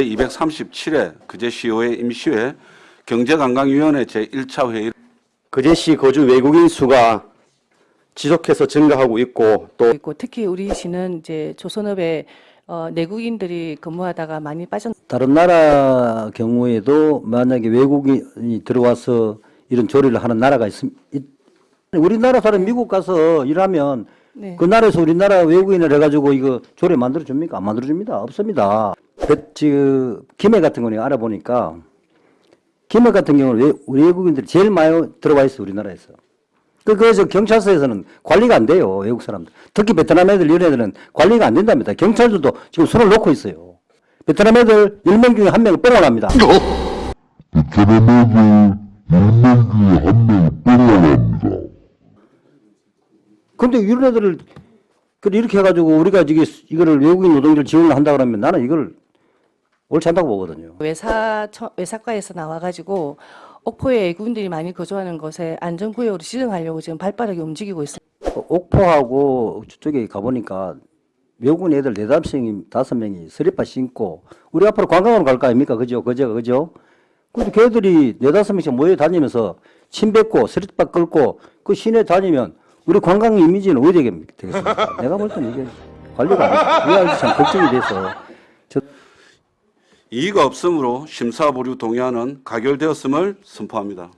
제237회 그제시의회 임시회 경제관광위원회 제1차 회의 그제시 거주 외국인 수가 지속해서 증가하고 있고 또 있고 특히 우리 시는 이제 조선업에 어, 내국인들이 근무하다가 많이 빠져 다른 나라 경우에도 만약에 외국인이 들어와서 이런 조리를 하는 나라가 있으면 우리나라 사람 미국 가서 일하면 네. 그 나라에서 우리나라 외국인을 해가지고 이거 조례 만들어 줍니까? 안 만들어 줍니다. 없습니다. 그, 김해 같은 거는 알아보니까 김해 같은 경우는 외, 우리 외국인들이 제일 많이 들어와 있어 우리나라에서. 그 그래서 경찰서에서는 관리가 안 돼요 외국 사람들. 특히 베트남 애들 이런 애들은 관리가 안 된답니다. 경찰들도 지금 손을 놓고 있어요. 베트남 애들 10명 중에 한 명은 뻥을 합니다. 근데 이런 애들을 그 이렇게 해가지고 우리가 이게 이거를 외국인 노동자를 지원을 한다 그러면 나는 이걸 옳지 않다고 보거든요. 외사 처- 외사과에서 나와가지고 옥포에 외국인들이 많이 거주하는 것에 안전구역으로 지정하려고 지금 발빠르게 움직이고 있습니다. 어, 옥포하고 저쪽에 가보니까 외국인 애들 네다섯 명이 다섯 명이 스리퍼 신고 우리 앞으로 관광으로 갈거 아닙니까? 그죠? 그죠? 그죠? 근데 걔들이 네다섯 명씩 모여 다니면서 침 뱉고 스리퍼 끌고 그 시내 다니면 우리 관광 이미지는 어디 되겠습니까? 내가 볼 때는 이게 관리가 안 돼. 참 걱정이 돼서 저 이의가 없으므로 심사보류 동의안은 가결되었음을 선포합니다.